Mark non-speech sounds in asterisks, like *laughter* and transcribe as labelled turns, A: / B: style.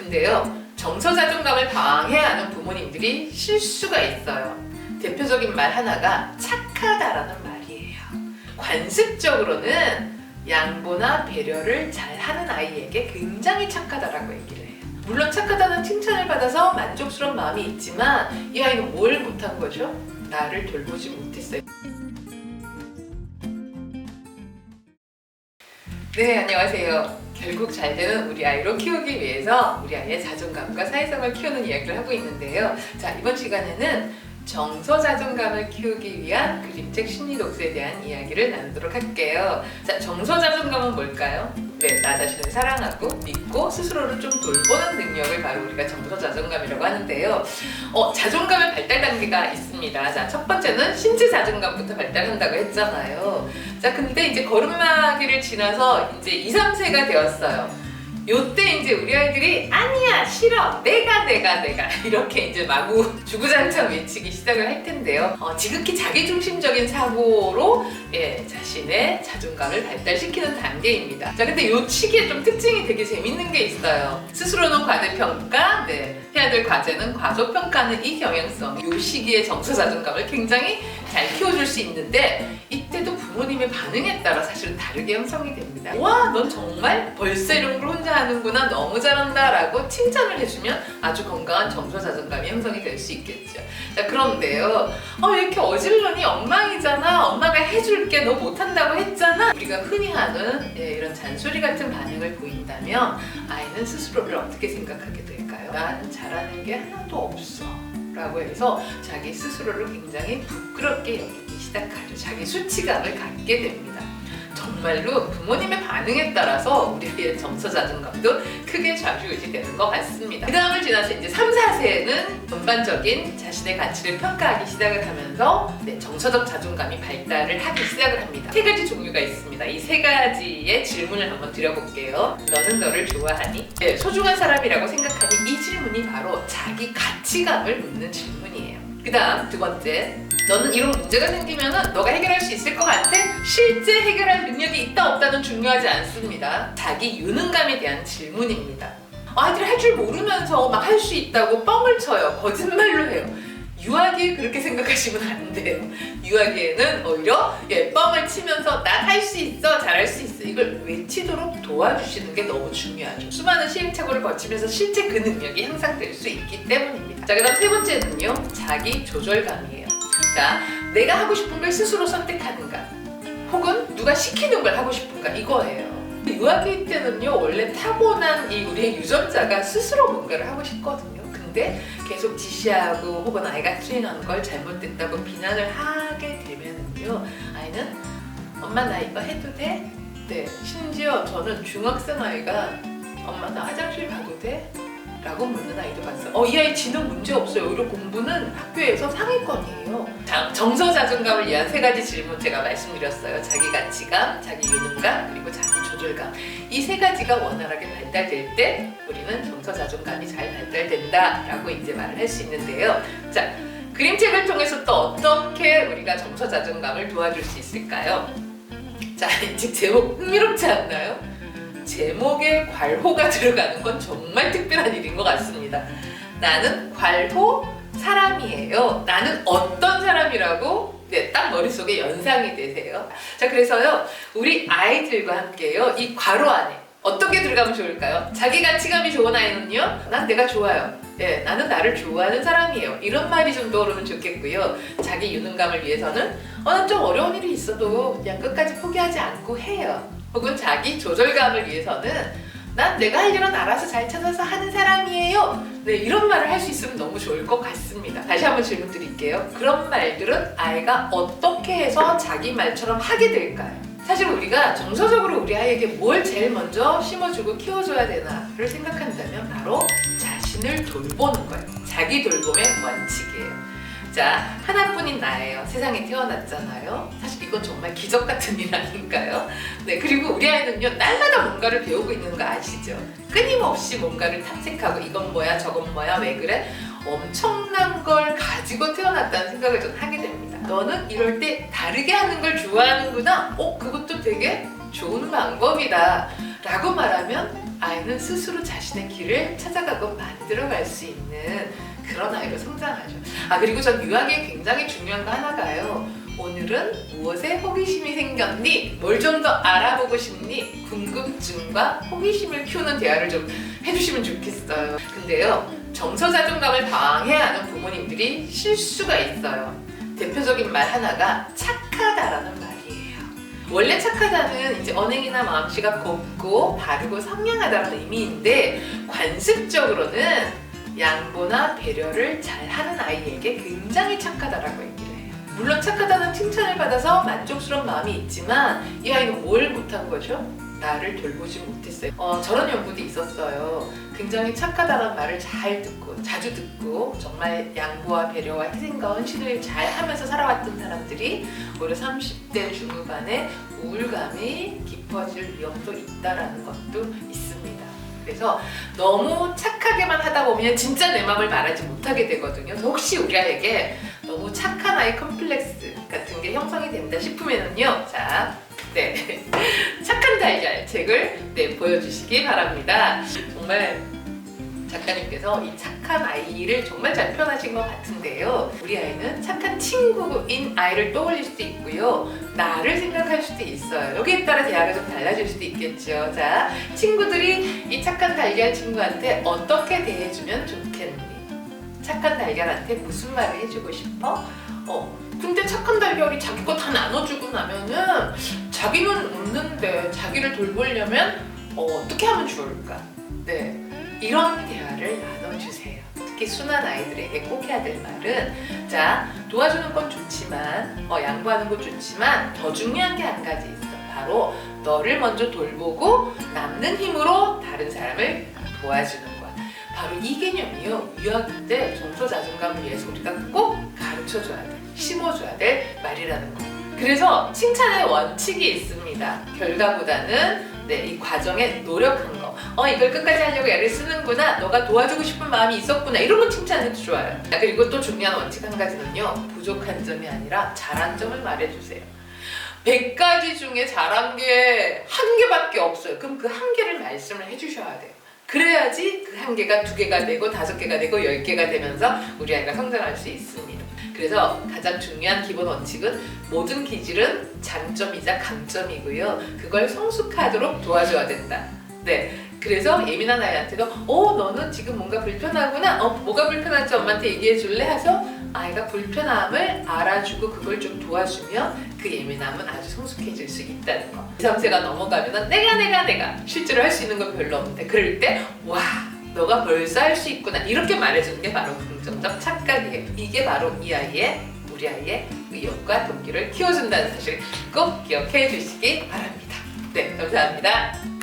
A: 근데요, 정서 자존감을 방해하는 부모님들이 실수가 있어요. 대표적인 말 하나가 착하다라는 말이에요. 관습적으로는 양보나 배려를 잘 하는 아이에게 굉장히 착하다라고 얘기를 해요. 물론 착하다는 칭찬을 받아서 만족스러운 마음이 있지만 이 아이는 뭘 못한 거죠? 나를 돌보지 못했어요. 네, 안녕하세요. 결국 잘 되는 우리 아이로 키우기 위해서 우리 아이의 자존감과 사회성을 키우는 이야기를 하고 있는데요. 자, 이번 시간에는 정서 자존감을 키우기 위한 그림책 심리 독서에 대한 이야기를 나누도록 할게요. 자, 정서 자존감은 뭘까요? 네, 나 자신을 사랑하고 믿고 스스로를 좀 돌보는 능력을 바로 우리가 정서 자존감이라고 하는데요. 어, 자존감의 발달 단계가 있습니다. 자, 첫 번째는 신체 자존감부터 발달한다고 했잖아요. 자, 근데 이제 걸음마기를 지나서 이제 2, 3세가 되었어요. 요때 이제 우리 아이들이 아니야 싫어. 내가 내가 내가. *laughs* 이렇게 이제 마구 주구장창 외치기 시작을 할 텐데요. 어, 지극히 자기중심적인 사고로 예, 자신의 자존감을 발달시키는 단계입니다. 자 근데 요 시기에 좀 특징이 되게 재밌는 게 있어요. 스스로는 과대평가 네, 해야 될 과제는 과소평가하는 이 경향성. 요 시기에 정서 자존감을 굉장히 잘 키워줄 수 있는데 이때도 부모님의 반응에 따라 사실은 다르게 형성이 됩니다. 와, 넌 정말 벌써 이런 걸 혼자 하는구나, 너무 잘한다 라고 칭찬을 해주면 아주 건강한 정서 자존감이 형성이 될 수 있겠죠. 자, 그런데요, 어, 왜 이렇게 어질러니 엉망이잖아, 엄마가 해줄게, 너 못한다고 했잖아. 우리가 흔히 하는 예, 이런 잔소리 같은 반응을 보인다면 아이는 스스로를 어떻게 생각하게 될까요? 나는 잘하는 게 하나도 없어. 라고 해서 자기 스스로를 굉장히 부끄럽게 여기기 시작하죠. 자기 수치감을 갖게 됩니다. 정말로 부모님의 반응에 따라서 우리의 정서 자존감도 크게 좌지우지되는 것 같습니다. 그 다음을 지나서 이제 3, 4세는 전반적인 자신의 가치를 평가하기 시작을 하면서 네, 정서적 자존감이 발달을 하기 시작을 합니다. 세 가지 종류가 있습니다. 이 세 가지의 질문을 한번 드려볼게요. 너는 너를 좋아하니? 네, 소중한 사람이라고 생각하니? 이 질문이 바로 자기 가치감을 묻는 질문이에요. 그 다음 두 번째 너는 이런 문제가 생기면 너가 해결할 수 있을 것 같아? 실제 해결할 능력이 있다 없다는 중요하지 않습니다. 자기 유능감에 대한 질문입니다. 아이들이 할 줄 모르면서 막 할 수 있다고 뻥을 쳐요. 거짓말로 해요. 유아기에 그렇게 생각하시면 안 돼요. 유아기에는 오히려 예, 뻥을 치면서 난 할 수 있어, 잘할 수 있어 이걸 외치도록 도와주시는 게 너무 중요하죠. 수많은 시행착오를 거치면서 실제 그 능력이 향상될 수 있기 때문입니다. 자, 그 다음 세 번째는요, 자기 조절감이에요. 자, 내가 하고 싶은 걸 스스로 선택하는가, 혹은 누가 시키는 걸 하고 싶은가 이거예요. 유아기 때는요, 원래 타고난 이 우리의 유전자가 스스로 뭔가를 하고 싶거든요. 근데 계속 지시하고 혹은 아이가 수행하는 걸 잘못됐다고 비난을 하게 되면은요, 아이는 엄마 나 이거 해도 돼? 네. 심지어 저는 중학생 아이가 엄마 나 화장실 가도 돼? 라고 묻는 아이도 봤어요. 어, 이 아이 지능 문제 없어요. 오히려 공부는 학교에서 상위권이에요. 자, 정서 자존감을 위한 세 가지 질문 제가 말씀드렸어요. 자기 가치감, 자기 유능감, 그리고 자기 조절감. 이 세 가지가 원활하게 발달될 때 우리는 정서 자존감이 잘 발달된다라고 이제 말을 할 수 있는데요. 자, 그림책을 통해서 또 어떻게 우리가 정서 자존감을 도와줄 수 있을까요? 자, 이 책 제목 흥미롭지 않나요? 제목에 괄호가 *laughs* 들어가는 건 정말 특별한 일인 것 같습니다. 나는 괄호 사람이에요. 나는 어떤 사람이라고 네, 딱 머릿속에 연상이 되세요. 자, 그래서요, 우리 아이들과 함께요, 이 괄호 안에 어떻게 들어가면 좋을까요? 자기 가치감이 좋은 아이는요, 난 내가 좋아요. 예, 나는 나를 좋아하는 사람이에요. 이런 말이 좀 떠오르면 좋겠고요. 자기 유능감을 위해서는, 어, 난 좀 어려운 일이 있어도 그냥 끝까지 포기하지 않고 해요. 혹은 자기 조절감을 위해서는, 난 내가 할 일은 알아서 잘 찾아서 하는 사람이에요. 네, 이런 말을 할 수 있으면 너무 좋을 것 같습니다. 다시 한번 질문 드릴게요. 그런 말들은 아이가 어떻게 해서 자기 말처럼 하게 될까요? 사실 우리가 정서적으로 우리 아이에게 뭘 제일 먼저 심어주고 키워줘야 되나를 생각한다면 바로 자신을 돌보는 거예요. 자기 돌봄의 원칙이에요. 자, 하나뿐인 나예요. 세상에 태어났잖아요. 사실 이건 정말 기적 같은 일 아닌가요? 네, 그리고 우리 아이는요, 날마다 뭔가를 배우고 있는 거 아시죠? 끊임없이 뭔가를 탐색하고 이건 뭐야, 저건 뭐야, 왜 그래? 엄청난 걸 가지고 태어났다는 생각을 좀 하게 됩니다. 너는 이럴 때 다르게 하는 걸 좋아하는구나? 어, 그것도 되게 좋은 방법이다. 라고 말하면 아이는 스스로 자신의 길을 찾아가고 만들어갈 수 있는 그런 아이로 성장하죠. 아 그리고 전 유아기에 굉장히 중요한 거 하나가요. 오늘은 무엇에 호기심이 생겼니? 뭘 좀 더 알아보고 싶니? 궁금증과 호기심을 키우는 대화를 좀 해주시면 좋겠어요. 근데요, 정서 자존감을 방해하는 부모님들이 실수가 있어요. 대표적인 말 하나가 착하다라는 말이에요. 원래 착하다는 이제 언행이나 마음씨가 곱고 바르고 상냥하다는 의미인데 관습적으로는 양보나 배려를 잘 하는 아이에게 굉장히 착하다라고 얘기를 해요. 물론 착하다는 칭찬을 받아서 만족스러운 마음이 있지만 이 아이는 뭘 못한 거죠? 나를 돌보지 못했어요. 어, 저런 연구도 있었어요. 굉장히 착하다는 말을 잘 듣고 자주 듣고 정말 양보와 배려와 희생과 헌신을 잘 하면서 살아왔던 사람들이 오히려 30대 중후반에 우울감이 깊어질 위험도 있다라는 것도 있습니다. 그래서 너무 착하게만 하다 보면 진짜 내 마음을 말하지 못하게 되거든요. 혹시 우리 아이에게 너무 착한 아이 컴플렉스 같은 게 형성이 된다 싶으면은요. 자, 네. *laughs* 착한 달걀 책을 네, 보여주시기 바랍니다. 정말 작가님께서 이 착한 아이를 정말 잘 표현하신 것 같은데요. 우리 아이는 착한 친구인 아이를 떠올릴 수도 있고요. 나를 생각할 수도 있어요. 여기에 따라 대화가 좀 달라질 수도 있겠죠. 자, 친구들이 이 착한 달걀 친구한테 어떻게 대해주면 좋겠니? 착한 달걀한테 무슨 말을 해주고 싶어? 어, 근데 착한 달걀이 자기 거 다 나눠주고 나면은 자기는 없는데 자기를 돌보려면 어, 어떻게 하면 좋을까? 네. 이런 대화를 나눠주세요. 특히 순한 아이들에게 꼭 해야 될 말은 자 도와주는 건 좋지만 어, 양보하는 건 좋지만 더 중요한 게 한 가지 있어. 바로 너를 먼저 돌보고 남는 힘으로 다른 사람을 도와주는 거야. 바로 이 개념이요. 유아기 때 정서 자존감을 위해서 우리가 꼭 가르쳐줘야 돼. 심어줘야 될 말이라는 거. 그래서 칭찬의 원칙이 있습니다. 결과보다는 네, 이 과정에 노력한 거. 어, 이걸 끝까지 하려고 애를 쓰는구나. 너가 도와주고 싶은 마음이 있었구나. 이런 건 칭찬해도 좋아요. 아, 그리고 또 중요한 원칙 한 가지는요. 부족한 점이 아니라 잘한 점을 말해주세요. 100가지 중에 잘한 게 한 개밖에 없어요. 그럼 그 한 개를 말씀을 해주셔야 돼요. 그래야지 그 한 개가 두 개가 되고 다섯 개가 되고 열 개가 되면서 우리 아이가 성장할 수 있습니다. 그래서 가장 중요한 기본 원칙은 모든 기질은 장점이자 강점이고요. 그걸 성숙하도록 도와줘야 된다. 네. 그래서 예민한 아이한테도 어 너는 지금 뭔가 불편하구나. 어 뭐가 불편한지 엄마한테 얘기해 줄래? 해서 아이가 불편함을 알아주고 그걸 좀 도와주면 그 예민함은 아주 성숙해질 수 있다는 거. 2, 3세가 넘어가면 내가 내가 내가 실제로 할 수 있는 건 별로 없는데 그럴 때 와 너가 벌써 할 수 있구나 이렇게 말해주는 게 바로 긍정적 착각이에요. 이게 바로 이 아이의 우리 아이의 의욕과 동기를 키워준다는 사실 꼭 기억해 주시기 바랍니다. 네 감사합니다.